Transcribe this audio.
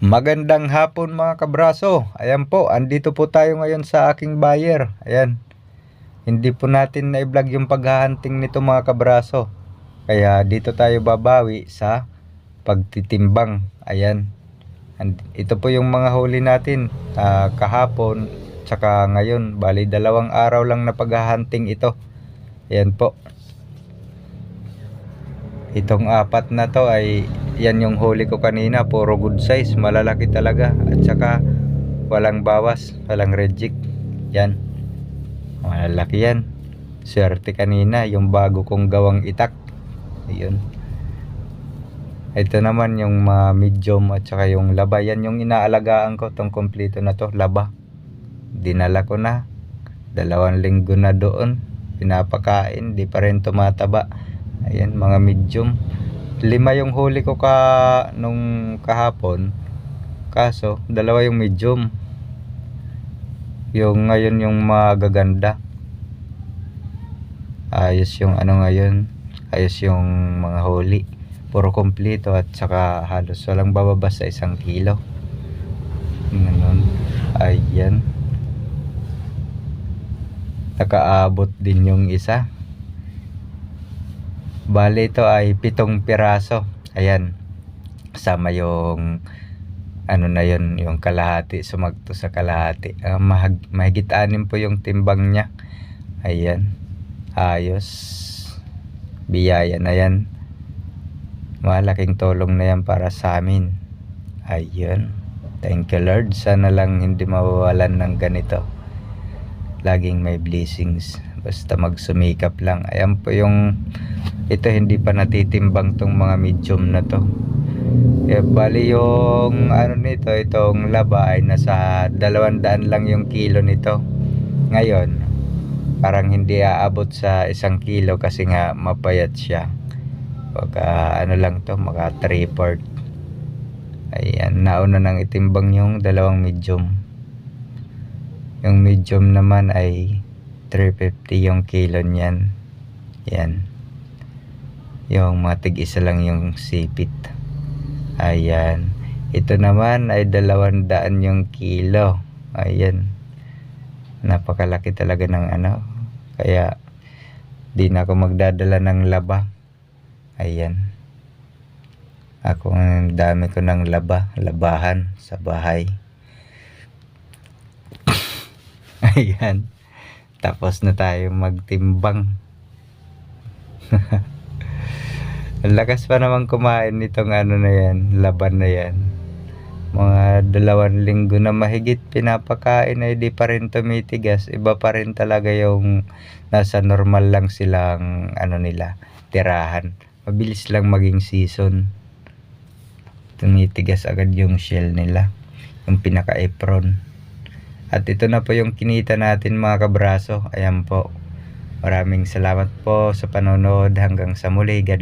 Magandang hapon mga kabraso. Ayan po, andito po tayo ngayon sa aking buyer. Ayan. Hindi po natin na-vlog yung paghahunting nito mga kabraso. Kaya dito tayo babawi sa pagtitimbang. Ayan. And, ito po yung mga huli natin ah, kahapon tsaka ngayon. Bali dalawang araw lang na paghahunting ito. Ayan po. Itong apat na to ay yan yung huli ko kanina, puro good size, malalaki talaga at saka walang bawas, walang reject. Yan. Malalaki yan. Swerte kanina yung bago kong gawang itak. Ayun. Ito naman yung mga medium at saka yung laba. Yan yung inaalagaan ko tong kompleto na to, laba. Dinala ko na. Dalawang linggo na doon. Pinapakain, di pa rin tumataba. Ayan, mga medium. Lima yung huli ko ka nung kahapon. Kaso, dalawa yung medium. Yung ngayon yung magaganda. Ayos yung ano ngayon. Ayos yung mga huli. Puro kompleto at saka halos walang bababa sa isang kilo. Ganun. Ayan. Nakaabot din yung isa. Bale ito ay pitong piraso. Ayan. Kasama yung ano na yun, yung kalahati, sumagto sa kalahati. Ah, mahag, mahigit anim po yung timbang niya. Ayan. Ayos. Biyaya na yan. Malaking tulong na yan para sa amin. Ayun. Thank you Lord. Sana lang hindi mawawalan ng ganito. Laging may blessings. Basta magsumikap lang. Ayan po yung ito hindi pa natitimbang tong mga medium na to. Eh, bali yung ano nito, itong laba ay nasa 200 lang yung kilo nito. Ngayon, parang hindi aabot sa isang kilo kasi nga mapayat siya. Baka ano lang to, maka 3 port. Ayan, nauna nang itimbang yung dalawang medium. Yung medium naman ay 350 yung kilo niyan. Yan. Yung matig isa lang yung sipit. Ayan. Ito naman ay dalawang daan yung kilo. Ayan. Napakalaki talaga ng ano. Kaya di na ako magdadala ng laba. Ayan. Ako ang dami ko ng laba, labahan sa bahay. Ayan. Tapos na tayo magtimbang. Ang lakas pa naman kumain nitong ano na yan, laban na yan. Mga dalawang linggo na mahigit pinapakain ay di pa rin tumitigas. Iba pa rin talaga yung nasa normal lang silang ano nila, tirahan. Mabilis lang maging season. Tumitigas agad yung shell nila. Yung pinaka-apron. At ito na po yung kinita natin mga kabraso. Ayan po. Maraming salamat po sa panonood hanggang sa muli. God